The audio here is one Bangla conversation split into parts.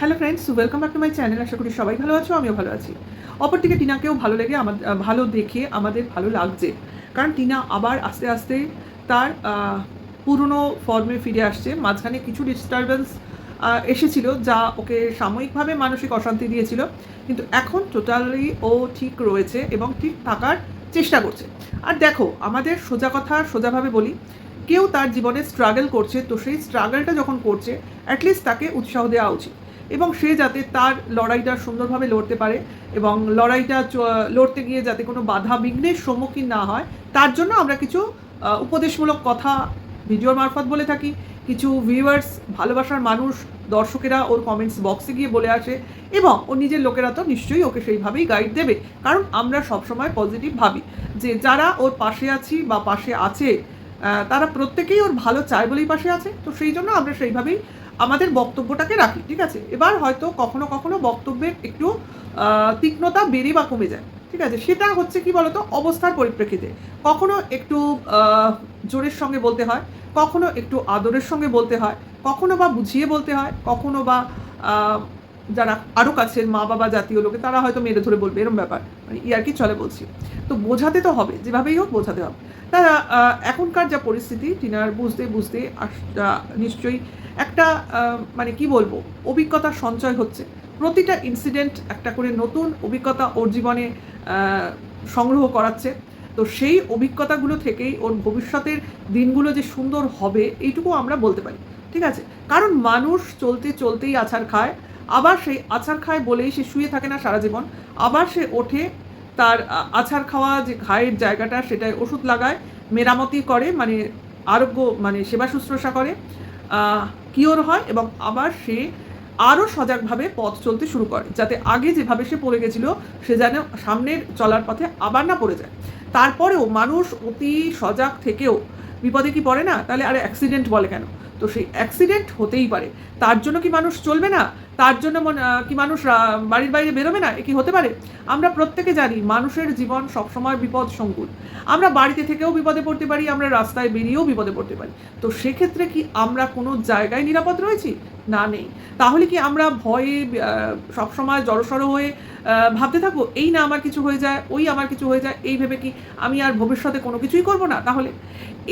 Hello friends welcome back to my channel আশা করি সবাই ভালো আছো, আমিও ভালো আছি। অপরদিকে টিনাকেও ভালো লেগে আমাদের ভালো দেখে আমাদের ভালো লাগছে। কারণ টিনা আবার আস্তে আস্তে তার পুরনো ফর্মে ফিরে আসছে। মাঝখানে কিছু ডিস্টারবেন্স এসেছিল যা ওকে সাময়িকভাবে মানসিক অশান্তি দিয়েছিল। কিন্তু এখন টোটালি ও ঠিক রয়েছে এবং ঠিক থাকার চেষ্টা করছে। আর দেখো, আমাদের সোজা কথা সোজাভাবে বলি, কেউ তার জীবনে স্ট্রাগল করছে, তো সেই স্ট্রাগলটা যখন করছে অ্যাটলিস্ট তাকে উৎসাহ দেওয়া উচিত। এবং সে যাতে তার লড়াইটা সুন্দরভাবে লড়তে পারে এবং লড়াইটা লড়তে গিয়ে যাতে কোনো বাধা বিঘ্নের সম্মুখীন না হয়, তার জন্য আমরা কিছু উপদেশমূলক কথা ভিডিওর মারফত বলে থাকি। কিছু ভিউয়ার্স ভালোবাসার মানুষ, দর্শকেরা ওর কমেন্টস বক্সে গিয়ে বলে আসে এবং ওর নিজের লোকেরা তো নিশ্চয়ই ওকে সেইভাবেই গাইড দেবে। কারণ আমরা সবসময় পজিটিভ ভাবি যে যারা ওর পাশে আছি বা পাশে আছে তারা প্রত্যেকেই ওর ভালো চায় বলেই পাশে আছে। তো সেই জন্য আমরা সেইভাবেই আমাদের বক্তব্যটাকে রাখি ঠিক আছে? এবার হয়তো কখনো কখনো বক্তব্যের একটু তীক্ষ্ণতা বেড়ে বা কমে যায় ঠিক আছে? সেটা হচ্ছে কি বলতো? অবস্থার পরিপ্রেক্ষিতে। কখনো একটু জোরের সঙ্গে বলতে হয় কখনো একটু আদরের সঙ্গে বলতে হয় কখনো বা বুঝিয়ে বলতে হয় কখনো বা যারা আরও কাছের মা বাবা জাতীয় লোকে তারা হয়তো মেরে ধরে বলবে এরকম ব্যাপার। মানে ইয়ার কি চলে বলছি? তো বোঝাতে তো হবে যেভাবেই হোক বোঝাতে হবে। আহ, এখনকার যা পরিস্থিতি টিনার বুঝতে বুঝতে নিশ্চয়ই একটা মানে কি বলব, অভিজ্ঞতার সঞ্চয় হচ্ছে। প্রতিটা ইনসিডেন্ট একটা করে নতুন অভিজ্ঞতা ওর জীবনে সংগ্রহ করাচ্ছে। তো সেই অভিজ্ঞতাগুলো থেকেই ওর ভবিষ্যতের দিনগুলো যে সুন্দর হবে, এইটুকু আমরা বলতে পারি। ঠিক আছে? কারণ মানুষ চলতে চলতেই আছার খায়। আবার সেই আছার খায় বলেই সে শুয়ে থাকে না সারা জীবন। আবার সে ওঠে, তার আছার খাওয়া যে ঘায়ের জায়গাটা, সেটায় ওষুধ লাগায়, মেরামতি করে মানে আরোগ্য মানে সেবা শুশ্রূষা করে। কিওর হয় এবং আবার সে আরও সজাগভাবে পথ চলতে শুরু করে, যাতে আগে যেভাবে সে পড়ে গেছিল, সে যেন সামনের চলার পথে আবার না পড়ে যায়। তারপরেও মানুষ অতি সজাগ থেকেও বিপদে কি পড়ে না? তাহলে আর অ্যাক্সিডেন্ট বলে কেন? তো সেই অ্যাক্সিডেন্ট হতেই পারে। তার জন্য কি মানুষ চলবে না? তার জন্য কি মানুষ বাড়ির বাইরে বেরোবে না? কি হতে পারে? আমরা প্রত্যেকে জানি মানুষের জীবন সবসময় বিপদ সংকুল আমরা বাড়িতে থেকেও বিপদে পড়তে পারি, আমরা রাস্তায় বেরিয়েও বিপদে পড়তে পারি। তো সেক্ষেত্রে কি আমরা কোনো জায়গায় নিরাপদ রয়েছি? না, নেই। তাহলে কি আমরা ভয়ে সবসময় জড়সড় হয়ে ভাবতে থাকব, এই না আমার কিছু হয়ে যায়, ওই আমার কিছু হয়ে যায়, এই ভেবে কি আমি আর ভবিষ্যতে কোনো কিছুই করব না? তাহলে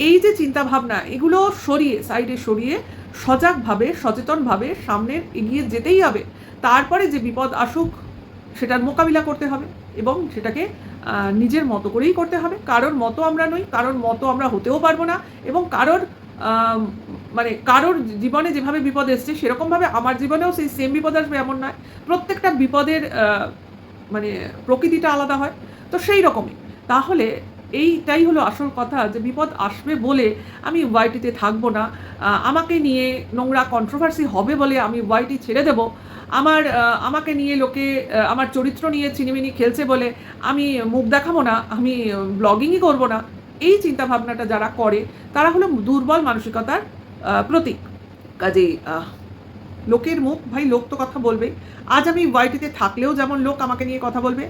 এই যে চিন্তা ভাবনা এগুলো সরিয়ে সাইডে সরিয়ে সজাগভাবে, সচেতনভাবে সামনে এগিয়ে যেতেই হবে। তারপরে যে বিপদ আসুক, সেটার মোকাবিলা করতে হবে এবং সেটাকে নিজের মতো করেই করতে হবে। কারোর মতো আমরা নই, কারোর মতো আমরা হতেও পারব না এবং কারোর মানে কারোর জীবনে যেভাবে বিপদ এসছে, সেরকমভাবে আমার জীবনেও সেই সেম বিপদ আসবে এমন নয়। প্রত্যেকটা বিপদের মানে প্রকৃতিটা আলাদা হয়। তো সেই রকমই। তাহলে এইটাই হলো আসল কথা যে বিপদ আসবে বলে আমি ওয়াইটিতে থাকব না। আমাকে নিয়ে নোংরা কন্ট্রোভার্সি হবে বলে আমি ওয়াইটি ছেড়ে দেব। আমার আমাকে নিয়ে লোকে আমার চরিত্র নিয়ে চিনিমিনি খেলছে বলে আমি মুখ দেখাবো না, আমি ব্লগিংই করব না। এই চিন্তা ভাবনাটা যারা করে, তারা হলো দুর্বল মানসিকতার প্রতীক। কাজেই লোকের মুখ, ভাই লোক তো কথা বলবেই। আজ আমি ওয়াইটিতে থাকলেও যেমন লোক আমাকে নিয়ে কথা বলবে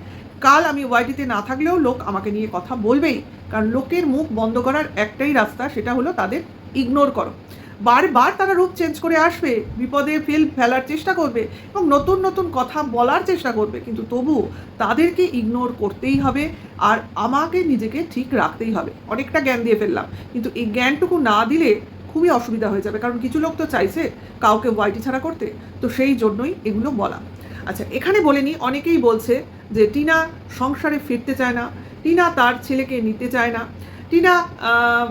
কাল আমি ওয়াইটিতে না থাকলেও লোক আমাকে নিয়ে কথা বলবেই। কারণ লোকের মুখ বন্ধ করার একটাই রাস্তা, সেটা হলো তাদের ইগনোর করো। বারবার তারা রূপ চেঞ্জ করে আসবে, বিপদে ফেল ফেলার চেষ্টা করবে এবং নতুন নতুন কথা বলার চেষ্টা করবে। কিন্তু তবু তাদেরকে ইগনোর করতেই হবে আর আমাকে নিজেকে ঠিক রাখতেই হবে। অনেকটা জ্ঞান দিয়ে ফেললাম। কিন্তু এই জ্ঞানটুকু না দিলে খুবই অসুবিধা হয়ে যাবে। কারণ কিছু লোক তো চাইছে কাউকে ওয়াইটি ছাড়া করতে। তো সেই জন্যই এগুলো বলা। আচ্ছা এখানে বলেনি অনেকেই বলছে যে টিনা সংসারে ফিরতে চায় না, টিনা তার ছেলেকে নিতে চায় না। টিনা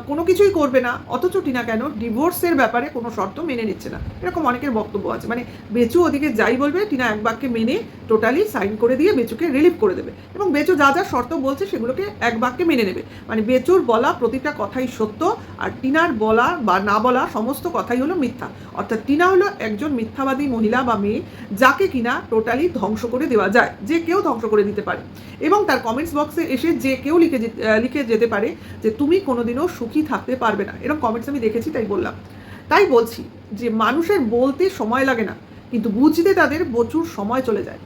কোনো কিছুই করবে না, অথচ টিনা কেন? ডিভোর্সের ব্যাপারে কোনো শর্ত মেনে নিচ্ছে না। এরকম অনেকের বক্তব্য আছে। মানে বেচু ওদিকে যাই বলবে, টিনা এক বাক্যে মেনে টোটালি সাইন করে দিয়ে বেচুকে রিলিভ করে দেবে। এবং বেচু যা যা শর্ত বলছে সেগুলোকে এক বাক্যে মেনে নেবে। মানে বেচুর বলা প্রতিটা কথাই সত্য, আর টিনার বলা বা না বলা সমস্ত কথাই হলো মিথ্যা। অর্থাৎ টিনা হলো একজন মিথ্যাবাদী মহিলা বা মেয়ে, যাকে কিনা টোটালি ধ্বংস করে দেওয়া যায়, যে কেউ ধ্বংস করে দিতে পারে। এবং তার কমেন্টস বক্সে এসে যে কেউ লিখে লিখে যেতে পারে যে তুমি কোনোদিনও সুখী থাকতে পারবে না। এরকম কমেন্টস আমি দেখেছি, তাই বললাম। তাই বলছি যে মানুষের বলতে সময় লাগে না, কিন্তু বুঝতে তাদের প্রচুর সময় চলে যায়।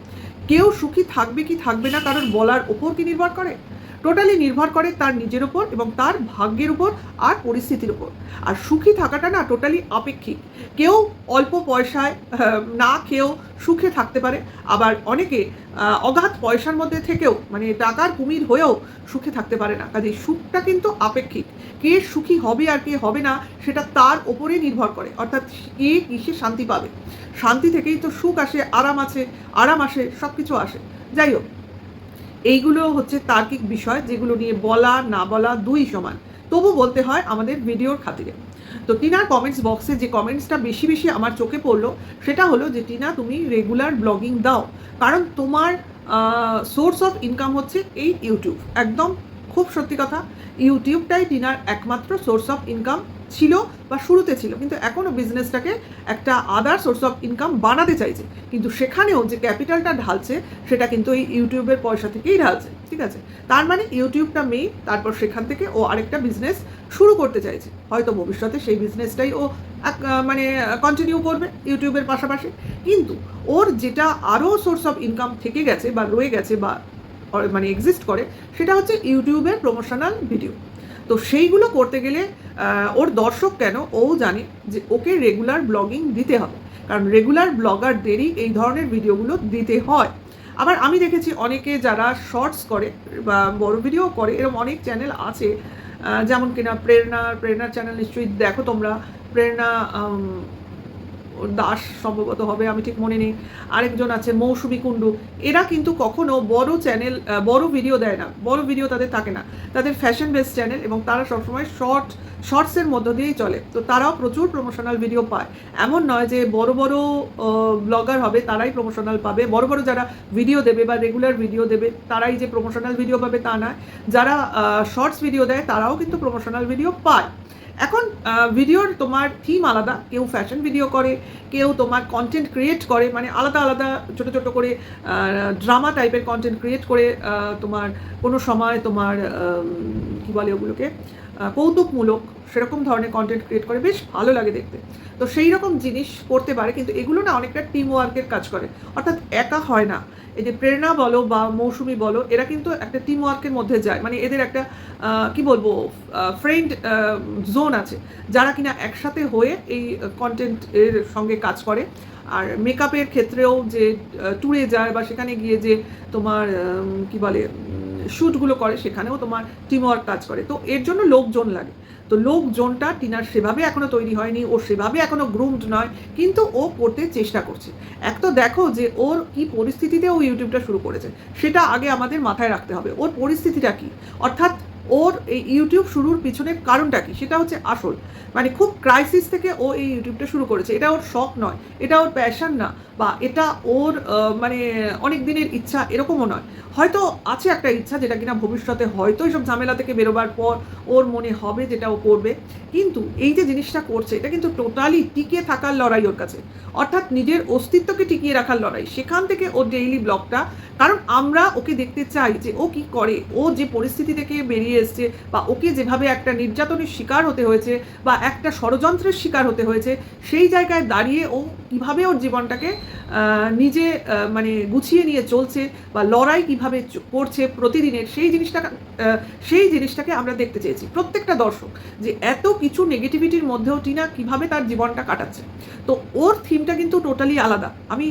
কেউ সুখী থাকবে কি থাকবে না, কারণ বলার ওপর কি নির্ভর করে? টোটালি নির্ভর করে তার নিজের উপর এবং তার ভাগ্যের উপর আর পরিস্থিতির উপর। আর সুখী থাকাটা না টোটালি আপেক্ষিক। কেউ অল্প পয়সায় না খেয়েও সুখে থাকতে পারে। আবার অনেকে অগাধ পয়সার মধ্যে থেকেও মানে টাকার কুমির হয়েও সুখে থাকতে পারে না। কাজে সুখটা কিন্তু আপেক্ষিক। কে সুখী হবে আর কে হবে না, সেটা তার ওপরে নির্ভর করে। অর্থাৎ কে কিসে শান্তি পাবে? শান্তি থেকেই তো সুখ আসে, আরাম আছে, আরাম আসে সব কিছু আসে। যাই হোক। এইগুলো হচ্ছে তার্কিক বিষয় যেগুলো নিয়ে বলা, না বলা দুই সমান। তবু বলতে হয় আমাদের ভিডিওর খাতিরে। তো টিনার কমেন্টস বক্সে যে কমেন্টসটা বেশি বেশি আমার চোখে পড়ল, সেটা হলো যে, টিনা, তুমি রেগুলার ব্লগিং দাও। কারণ তোমার সোর্স অফ ইনকাম হচ্ছে এই ইউটিউব একদম খুব সত্যি কথা, ইউটিউবটাই টিনার একমাত্র সোর্স অফ ইনকাম ছিল বা শুরুতে ছিল। কিন্তু এখনও বিজনেসটাকে একটা আদার সোর্স অফ ইনকাম বানাতে চাইছে। কিন্তু সেখানেও যে ক্যাপিটালটা ঢালছে, সেটা কিন্তু এই ইউটিউবের পয়সা থেকেই ঢালছে, ঠিক আছে? তার মানে ইউটিউবটা মেয়ে তারপর সেখান থেকে ও আরেকটা বিজনেস শুরু করতে চাইছে। হয়তো ভবিষ্যতে সেই বিজনেসটাই ও মানে কন্টিনিউ করবে ইউটিউবের পাশাপাশি। কিন্তু ওর যেটা আরও সোর্স অফ ইনকাম থেকে গেছে বা রয়ে গেছে বা মানে এক্সিস্ট করে, সেটা হচ্ছে ইউটিউবের প্রমোশনাল ভিডিও তো সেইগুলো করতে গেলে ওর দর্শক কেন? ও জানে যে ওকে রেগুলার ব্লগিং দিতে হবে। কারণ রেগুলার ব্লগারদেরই এই ধরনের ভিডিওগুলো দিতে হয়। আবার আমি দেখেছি অনেকে যারা শর্টস করে বা বড় ভিডিও করে এরকম অনেক চ্যানেল আছে যেমন কিনা প্রেরণা, প্রেরণার চ্যানেল নিশ্চয়ই দেখো তোমরা। প্রেরণা দাস সম্ভবত হবে, আমি ঠিক মনে নেই। আরেকজন আছে, মৌসুমী কুণ্ডু। এরা কিন্তু কখনো বড় চ্যানেল বড় ভিডিও দেয় না। বড় ভিডিও তাদের থাকে না। তাদের ফ্যাশন বেস চ্যানেল এবং তারা সবসময় শর্ট শর্টসের মধ্য দিয়েই চলে। তো তারাও প্রচুর প্রমোশনাল ভিডিও পায়। এমন নয় যে বড় বড় ব্লগার হবে, তারাই প্রমোশনাল পাবে। বড় বড় যারা ভিডিও দেবে বা রেগুলার ভিডিও দেবে, তারাই যে প্রমোশনাল ভিডিও পাবে তা নয়। যারা শর্টস ভিডিও দেয়, তারাও কিন্তু প্রমোশনাল ভিডিও পায়। এখন ভিডিওর তোমার থিম আলাদা। কেউ ফ্যাশন ভিডিও করে, কেউ তোমার কন্টেন্ট ক্রিয়েট করে মানে আলাদা আলাদা, ছোট ছোট করে ড্রামা টাইপের কন্টেন্ট ক্রিয়েট করে তোমার কোনো সময় তোমার কী বলে ওগুলোকে? কৌতুকমূলক সেরকম ধরনের কন্টেন্ট ক্রিয়েট করে, বেশ ভালো লাগে দেখতে। তো সেই রকম জিনিস করতে পারে, কিন্তু এগুলো না অনেকটা টিম ওয়ার্কের কাজ করে। অর্থাৎ একা হয় না। এই যে প্রেরণা বলো বা মৌসুমি বলো, এরা কিন্তু একটা টিম ওয়ার্কের মধ্যে যায়। মানে এদের একটা কি বলব ফ্রেন্ড জোন আছে। যারা কিনা একসাথে হয়ে এই কন্টেন্ট এর সঙ্গে কাজ করে। আর মেকআপের ক্ষেত্রেও যে ট্যুরে যায় বা সেখানে গিয়ে যে তোমার কি বলে শ্যুটগুলো করে সেখানেও তোমার টিমওয়ার্ক কাজ করে। তো এর জন্য লোকজন লাগে। তো লোকজনটা টিনার সেভাবে এখনও তৈরি হয়নি, ও সেভাবে এখনও গ্রুমড নয়, কিন্তু ও করতে চেষ্টা করছে। এক তো দেখো যে ওর কি পরিস্থিতিতে ও ইউটিউবটা শুরু করেছে, সেটা আগে আমাদের মাথায় রাখতে হবে। ওর পরিস্থিতিটা কি? অর্থাৎ ওর এই ইউটিউব শুরুর পিছনের কারণটা কি? সেটা হচ্ছে আসল। মানে খুব ক্রাইসিস থেকে ও এই ইউটিউবটা শুরু করেছে। এটা ওর শখ নয়। এটা ওর প্যাশন না। বা এটা ওর মানে অনেক দিনের ইচ্ছা এরকমও নয়। হয়তো আছে একটা ইচ্ছা যেটা কিনা ভবিষ্যতে হয়তো এইসব ঝামেলা থেকে বেরোবার পর ওর মনে হবে যেটা ও করবে। কিন্তু এই যে জিনিসটা করছে, এটা কিন্তু টোটালি টিকে থাকার লড়াই ওর কাছে। অর্থাৎ নিজের অস্তিত্বকে টিকিয়ে রাখার লড়াই। সেখান থেকে ওর ডেইলি ব্লগটা কারণ আমরা ওকে দেখতে চাই যে ও কি করে। ও যে পরিস্থিতি থেকে বেরিয়ে এসছে বা ওকে যেভাবে একটা নির্যাতনের শিকার হতে হয়েছে বা একটা ষড়যন্ত্রের শিকার হতে হয়েছে, সেই জায়গায় দাঁড়িয়ে ও কীভাবে ওর জীবনটাকে নিজে মানে গুছিয়ে নিয়ে চলছে বা লড়াই কীভাবে করছে প্রতিদিনের, সেই জিনিসটা সেই জিনিসটাকে আমরা দেখতে চেয়েছি। প্রত্যেকটা দর্শক যে এত কিছু নেগেটিভিটির মধ্যেও টিনা কীভাবে তার জীবনটা কাটাচ্ছে। তো ওর থিমটা কিন্তু টোটালি আলাদা। আমি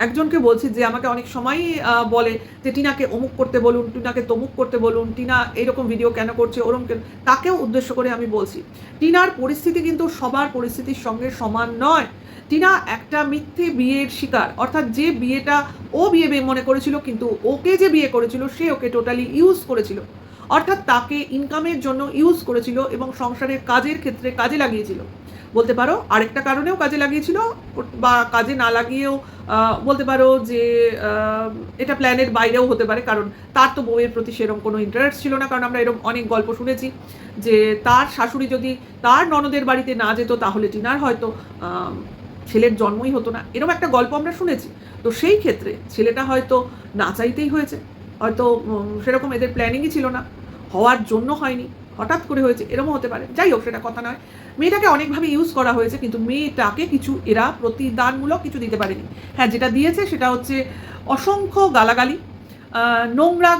একজনকে বলছি যে আমাকে অনেক সময়ই আহ, বলে যে টিনাকে অমুক করতে বলুন টিনাকে তমুক করতে বলুন টিনা এইরকম ভিডিও কেন করছে ওরকম কেন তাকেও উদ্দেশ্য করে আমি বলছি। টিনার পরিস্থিতি কিন্তু সবার পরিস্থিতির সঙ্গে সমান নয়। টিনা একটা মিথ্যে বিয়ের শিকার অর্থাৎ যে বিয়েটা ও বিয়ে বে- মনে করেছিল কিন্তু ওকে যে বিয়ে করেছিল সে ওকে টোটালি ইউজ করেছিল। অর্থাৎ তাকে ইনকামের জন্য ইউজ করেছিল এবং সংসারের কাজের ক্ষেত্রে কাজে লাগিয়েছিল। বলতে পারো, আরেকটা কারণেও কাজে লাগিয়েছিল, বা কাজে না লাগিয়েও বলতে পারো যে এটা প্ল্যানের বাইরেও হতে পারে, কারণ তার তো বউয়ের প্রতি সেরকম কোনো ইন্টারেস্ট ছিল না, কারণ আমরা এরকম অনেক গল্প শুনেছি যে তার শাশুড়ি যদি তার ননদের বাড়িতে না যেত, তাহলে টিনার হয়তো ছেলের জন্মই হতো না, এরকম একটা গল্প আমরা শুনেছি। তো সেই ক্ষেত্রে ছেলেটা হয়তো না চাইতেই হয়েছে, হয়তো সেরকম এদের প্ল্যানিংই ছিল না, হওয়ার জন্য হয়নি। হঠাৎ করে হয়েছে এরকমও হতে পারে। যাই হোক, সেটা কথা নয়। মেয়েটাকে অনেকভাবে ইউজ করা হয়েছে, কিন্তু মেয়েটাকে কিছু, এরা প্রতিদানমূলক কিছু দিতে পারেনি। হ্যাঁ যেটা দিয়েছে সেটা হচ্ছে অসংখ্য গালাগালি নোংরা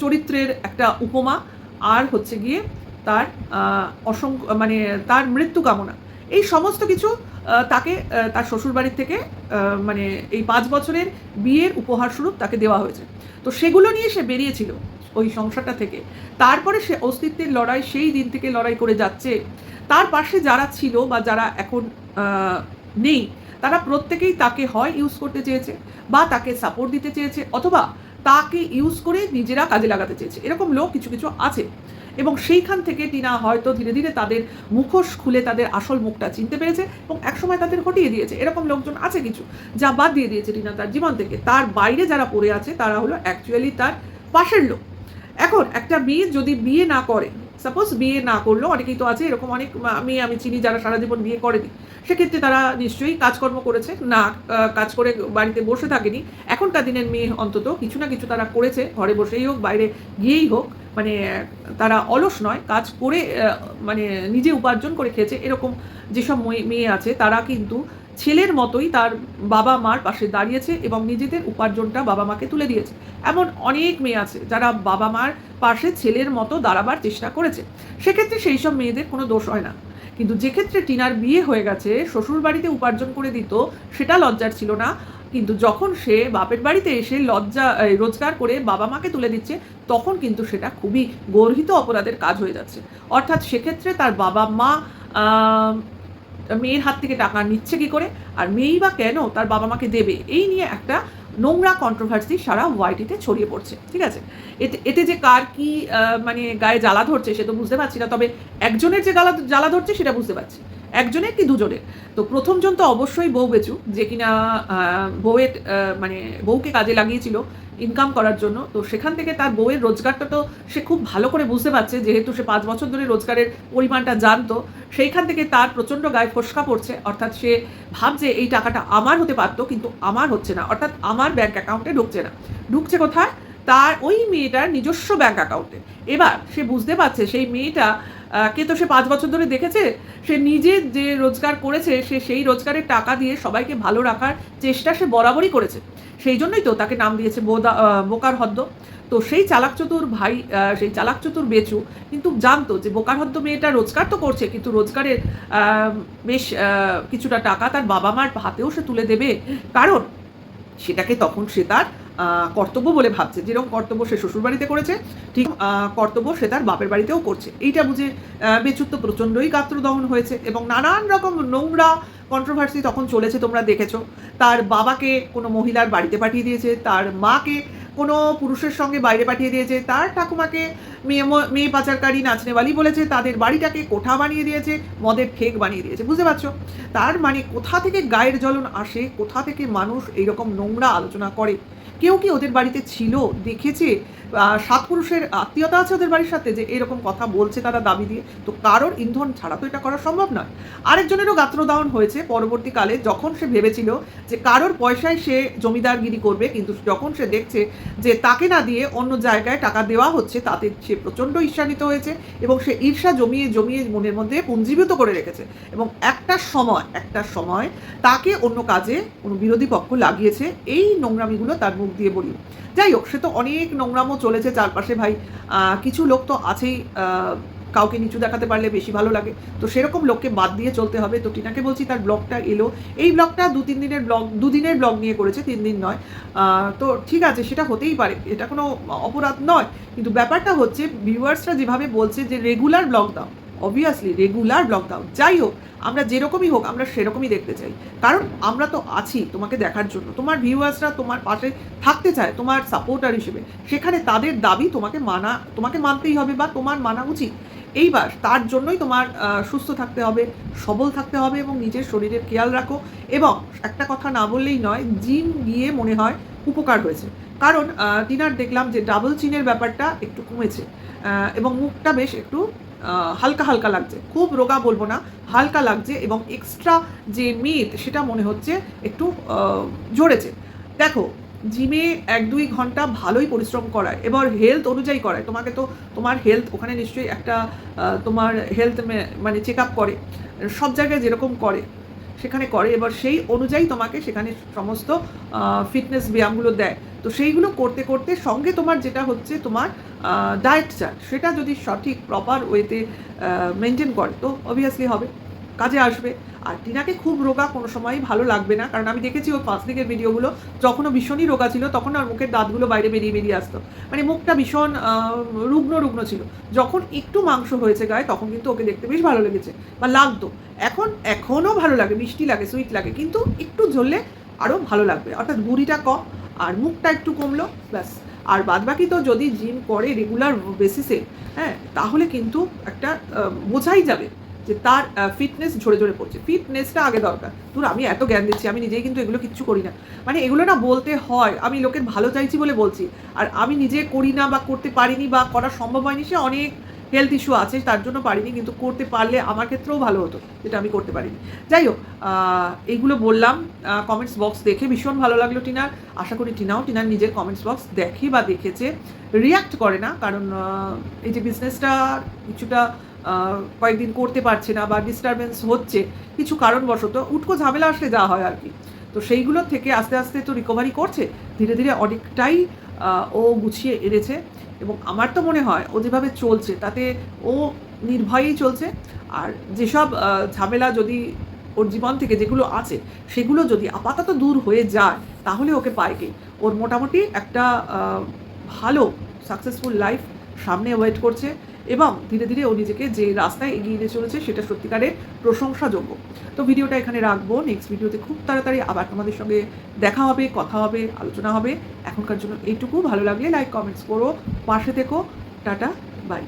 চরিত্রের একটা উপমা, আর হচ্ছে গিয়ে তার অসংখ্য মানে তার মৃত্যু কামনা। এই সমস্ত কিছু তাকে তার শ্বশুরবাড়ির থেকে মানে এই পাঁচ বছরের বিয়ের উপহার স্বরূপ তাকে দেওয়া হয়েছে। তো সেগুলো নিয়ে সে বেরিয়েছিল। ওই সংসারটা থেকে। তারপরে সে অস্তিত্বের লড়াই সেই দিন থেকে লড়াই করে যাচ্ছে। তার পাশে যারা ছিল বা যারা এখন নেই, তারা প্রত্যেকেই তাকে হয় ইউজ করতে চেয়েছে বা তাকে সাপোর্ট দিতে চেয়েছে অথবা তাকে ইউজ করে নিজেরা কাজে লাগাতে চেয়েছে। এরকম লোক কিছু কিছু আছে। এবং সেইখান থেকে টিনা হয়তো ধীরে ধীরে তাদের মুখোশ খুলে তাদের আসল মুখটা চিনতে পেরেছে এবং একসময় তাদের হটিয়ে দিয়েছে। এরকম লোকজন আছে কিছু যা বাদ দিয়ে দিয়েছে টিনা তার জীবন থেকে। তার বাইরে যারা পড়ে আছে, তারা হলো অ্যাকচুয়ালি তার পাশের লোক। এখন একটা মেয়ে যদি বিয়ে না করে সাপোজ বিয়ে না করল, অনেকেই তো আছে, এরকম অনেক মেয়ে আমি চিনি যারা সারা জীবন বিয়ে করেনি, সেক্ষেত্রে তারা নিশ্চয়ই কাজকর্ম করেছে, না কাজ করে বাড়িতে বসে থাকেনি। এখনকার দিনের মেয়ে অন্তত কিছু না কিছু তারা করেছে, ঘরে বসেই হোক, বাইরে গিয়েই হোক মানে তারা অলস নয়, কাজ করে মানে নিজে উপার্জন করে খেয়েছে, এরকম যেসব মেয়ে- আছে, তারা কিন্তু ছেলের মতোই তার বাবা মার পাশে দাঁড়িয়েছে এবং নিজেদের উপার্জনটা বাবা মাকে তুলে দিয়েছে। এমন অনেক মেয়ে আছে যারা বাবা মার পাশে ছেলের মতো দাঁড়াবার চেষ্টা করেছে। সেক্ষেত্রে সেই সব মেয়েদের কোনো দোষ হয় না। কিন্তু যে ক্ষেত্রে টিনার বিয়ে হয়ে গেছে শ্বশুর বাড়িতে উপার্জন করে দিত, সেটা লজ্জার ছিল না। কিন্তু যখন সে বাপের বাড়িতে এসে লজ্জা রোজগার করে বাবা মাকে তুলে দিচ্ছে, তখন কিন্তু সেটা খুবই গর্হিত অপরাধের কাজ হয়ে যাচ্ছে। অর্থাৎ সেক্ষেত্রে তার বাবা মা মেয়ের হাত থেকে টাকা নিচ্ছে কি করে? আর মেয়েই বা কেন তার বাবা মাকে দেবে? এই নিয়ে একটা নোংরা কন্ট্রোভার্সি সারা ওয়াইটিতে ছড়িয়ে পড়ছে, ঠিক আছে? এতে এতে যে কার কি মানে গায়ে জ্বালা ধরছে সে তো বুঝতে পারছি না, তবে একজনের যে গালা, জ্বালা ধরছে সেটা বুঝতে পারছি। একজনের কি দুজনের? তো প্রথমজন তো অবশ্যই বউ বেচু, যে কিনা বউয়ের মানে বউকে কাজে লাগিয়েছিল ইনকাম করার জন্য। তো সেখান থেকে তার বউয়ের রোজগারটা তো সে খুব ভালো করে বুঝতে পারছে, যেহেতু সে পাঁচ বছর ধরে রোজগারের পরিমাণটা জানতো। সেইখান থেকে তার প্রচণ্ড গায়ে ফসকা পড়ছে। অর্থাৎ সে ভাবছে, এই টাকাটা আমার হতে পারতো, কিন্তু আমার হচ্ছে না। অর্থাৎ আমার ব্যাংক অ্যাকাউন্টে ঢুকছে না। ঢুকছে কোথায়? তার ওই মেয়েটার নিজস্ব ব্যাংক অ্যাকাউন্টে এবার সে বুঝতে পারছে, সেই মেয়েটা কে তো সে পাঁচ বছর ধরে দেখেছে? সে নিজে যে রোজগার করেছে, সে সেই রোজগারের টাকা দিয়ে সবাইকে ভালো রাখার চেষ্টা সে বরাবরই করেছে। সেই জন্যই তো তাকে নাম দিয়েছে বোদা বোকার হদ্দ। তো সেই চালাক চতুর ভাই সেই চালাক চতুর বেচু কিন্তু জানতো যে বোকার হদ্দ মেয়েটা রোজগার তো করছে, কিন্তু রোজগারের বেশ কিছুটা টাকা তার বাবা মার হাতেও সে তুলে দেবে। কারণ সেটাকে তখন সে তার কর্তব্য বলে ভাবছে। যেরকম কর্তব্য সে শ্বশুরবাড়িতে করেছে, ঠিক কর্তব্য সে তার বাপের বাড়িতেও করছে। এইটা বুঝে তো প্রচণ্ডই গাত্রদহন হয়েছে এবং নানান রকম নোংরা কন্ট্রোভার্সি তখন চলেছে, তোমরা দেখেছ। তার বাবাকে কোনো মহিলার বাড়িতে পাঠিয়ে দিয়েছে, তার মাকে কোনো পুরুষের সঙ্গে বাইরে পাঠিয়ে দিয়েছে, তার ঠাকুমাকে মেয়ে মেয়ে পাচারকারী নাচনেওয়ালি বলেছে, তাদের বাড়িটাকে কোঠা বানিয়ে দিয়েছে, মদের ঠেক বানিয়ে দিয়েছে। বুঝতে পারছ? তার মানে কোথা থেকে গায়ের জ্বলন আসে, কোথা থেকে মানুষ এইরকম নোংরা আলোচনা করে? কেউ কি ওদের বাড়িতে ছিল? দেখেছে? সাত পুরুষের আত্মীয়তা আছে ওদের বাড়ির সাথে যে এরকম কথা বলছে তারা দাবি দিয়ে? তো কারোর ইন্ধন ছাড়া তো এটা করা সম্ভব নয়। আরেকজনেরও গাত্রদাহন হয়েছে পরবর্তীকালে যখন সে ভেবেছিল যে কারোর পয়সায় সে জমিদারগিরি করবে, কিন্তু যখন সে দেখছে যে তাকে না দিয়ে অন্য জায়গায় টাকা দেওয়া হচ্ছে, তাতে সে প্রচণ্ড ঈর্ষান্বিত হয়েছে এবং সে ঈর্ষা জমিয়ে জমিয়ে মনের মধ্যে পুঞ্জীভূত করে রেখেছে। এবং একটা সময় একটা সময় তাকে অন্য কাজে কোনো বিরোধী পক্ষ লাগিয়েছে। এই নোংরামিগুলো তার মুখ দিয়ে বলি। যাই হোক, সে তো অনেক নোংরামও চলেছে চারপাশে ভাই। কিছু লোক তো আছেই কাউকে নিচু দেখাতে পারলে বেশি ভালো লাগে। তো সেরকম লোককে বাদ দিয়ে চলতে হবে। তো টিনাকে বলছি, তার ব্লগটা এলো। এই ব্লগটা দু, তিন দিনের ব্লগ দুদিনের ব্লগ নিয়ে করেছে, তিন দিন নয়। তো ঠিক আছে, সেটা হতেই পারে। এটা কোনো অপরাধ নয়। কিন্তু ব্যাপারটা হচ্ছে ভিউয়ার্সরা যেভাবে বলছে যে রেগুলার ব্লগ দাও। অবভিয়াসলি রেগুলার ব্লগ দাও যাই হোক, আমরা যেরকমই হোক, আমরা সেরকমই দেখতে চাই। কারণ আমরা তো আছি তোমাকে দেখার জন্য। তোমার ভিউয়ার্সরা তোমার পাশে থাকতে চায়, তোমার সাপোর্টার হিসেবে। সেখানে তাদের দাবি তোমাকে মানা, তোমাকে মানতেই হবে বা তোমার মানা উচিত। এইবার তার জন্যই তোমার সুস্থ থাকতে হবে, সবল থাকতে হবে এবং নিজের শরীরের খেয়াল রাখো। এবং একটা কথা না বললেই নয়, জিম গিয়ে মনে হয় উপকার হয়েছে। কারণ টিনার দেখলাম যে ডাবল চিনের ব্যাপারটা একটু কমেছে। এবং মুখটা বেশ একটু হালকা হালকা লাগছে। খুব রোগা বলব না, হালকা লাগছে এবং এক্সট্রা যে মেদ সেটা মনে হচ্ছে একটু জড়েছে দেখো, জিমে এক দুই ঘণ্টা ভালোই পরিশ্রম করায়, এবার হেলথ অনুযায়ী করায়। তোমাকে তো, তোমার হেলথ ওখানে নিশ্চয়ই একটা তোমার হেলথ মানে চেক আপ করে। সব জায়গায় যেরকম করে। সেখানে করে। এবার সেই অনুযায়ী তোমাকে সেখানে সমস্ত ফিটনেস ব্যায়ামগুলো দেয়। তো সেইগুলো করতে করতে সঙ্গে তোমার যেটা হচ্ছে তোমার ডায়েট চার্ট সেটা যদি সঠিক প্রপার ওয়েতে মেনটেন করে, তো অবভিয়াসলি হবে। কাজে আসবে। আর টিনাকে খুব রোগা কোনো সময়ই ভালো লাগবে না। কারণ আমি দেখেছি ওর ফার্স্ট দিকের ভিডিওগুলো, যখনও ভীষণই রোগা ছিল, তখন আর মুখের দাঁতগুলো বাইরে বেরিয়ে বেরিয়ে আসতো। মানে মুখটা ভীষণ রুগ্ন রুগ্ন ছিল। যখন একটু মাংস হয়েছে গায়ে, তখন কিন্তু ওকে দেখতে বেশ ভালো লেগেছে বা লাগতো। এখন, এখনও ভালো লাগে, মিষ্টি লাগে সুইট লাগে, কিন্তু একটু ঝরলে আরও ভালো লাগবে। অর্থাৎ বুড়িটা কম, আর মুখটা একটু কমলো, ব্যাস। আর বাদবাকি তো যদি জিম করে রেগুলার বেসিসে হ্যাঁ তাহলে কিন্তু একটা বোঝাই যাবে যে তার ফিটনেস ঝরে ঝরে পড়ছে। ফিটনেসটা আগে দরকার। তোর আমি এত জ্ঞান দিচ্ছি, আমি নিজেই কিন্তু এগুলো কিচ্ছু করি না। মানে এগুলো না বলতে হয়, আমি লোকের ভালো চাইছি বলে বলছি। আর আমি নিজে করি না বা করতে পারিনি বা করা সম্ভব হয়নি, সে অনেক হেলথ ইস্যু আছে, তার জন্য পারিনি, কিন্তু করতে পারলে আমার ক্ষেত্রেও ভালো হতো, যেটা আমি করতে পারিনি। যাই হোক এইগুলো বললাম কমেন্টস বক্স দেখে ভীষণ ভালো লাগল টিনার আশা করি টিনাও, টিনার নিজের কমেন্টস বক্স দেখে বা দেখেছে। রিয়াক্ট করে না, কারণ এই যে বিজনেসটা কিছুটা কয়েকদিন করতে পারছে না বা ডিস্টারবেন্স হচ্ছে, কিছু কারণবশত উটকো ঝামেলা আসলে যা হয় আর কি। তো সেইগুলোর থেকে আস্তে আস্তে তো রিকভারি করছে, ধীরে ধীরে অনেকটাই ও গুছিয়ে এনেছে। এবং আমার তো মনে হয় ও যেভাবে চলছে, তাতে ও নির্ভয়েই চলছে। আর যেসব ঝামেলা যদি ওর জীবন থেকে যেগুলো আছে, সেগুলো যদি আপাতত দূর হয়ে যায়, তাহলে ওকে পায় কি। ওর মোটামুটি একটা ভালো সাকসেসফুল লাইফ সামনে ওয়েট করছে। এবং ধীরে ধীরে ও নিজেকে যে রাস্তায় এগিয়ে নিয়ে চলেছে সেটা সত্যিকারের প্রশংসাযোগ্য। তো ভিডিওটা এখানে রাখব। নেক্সট ভিডিওতে খুব তাড়াতাড়ি আবার তোমাদের সঙ্গে দেখা হবে, কথা হবে, আলোচনা হবে। এখনকার জন্য এইটুকু। ভালো লাগলে লাইক কমেন্টস করো। পাশে থেকো। Tata bye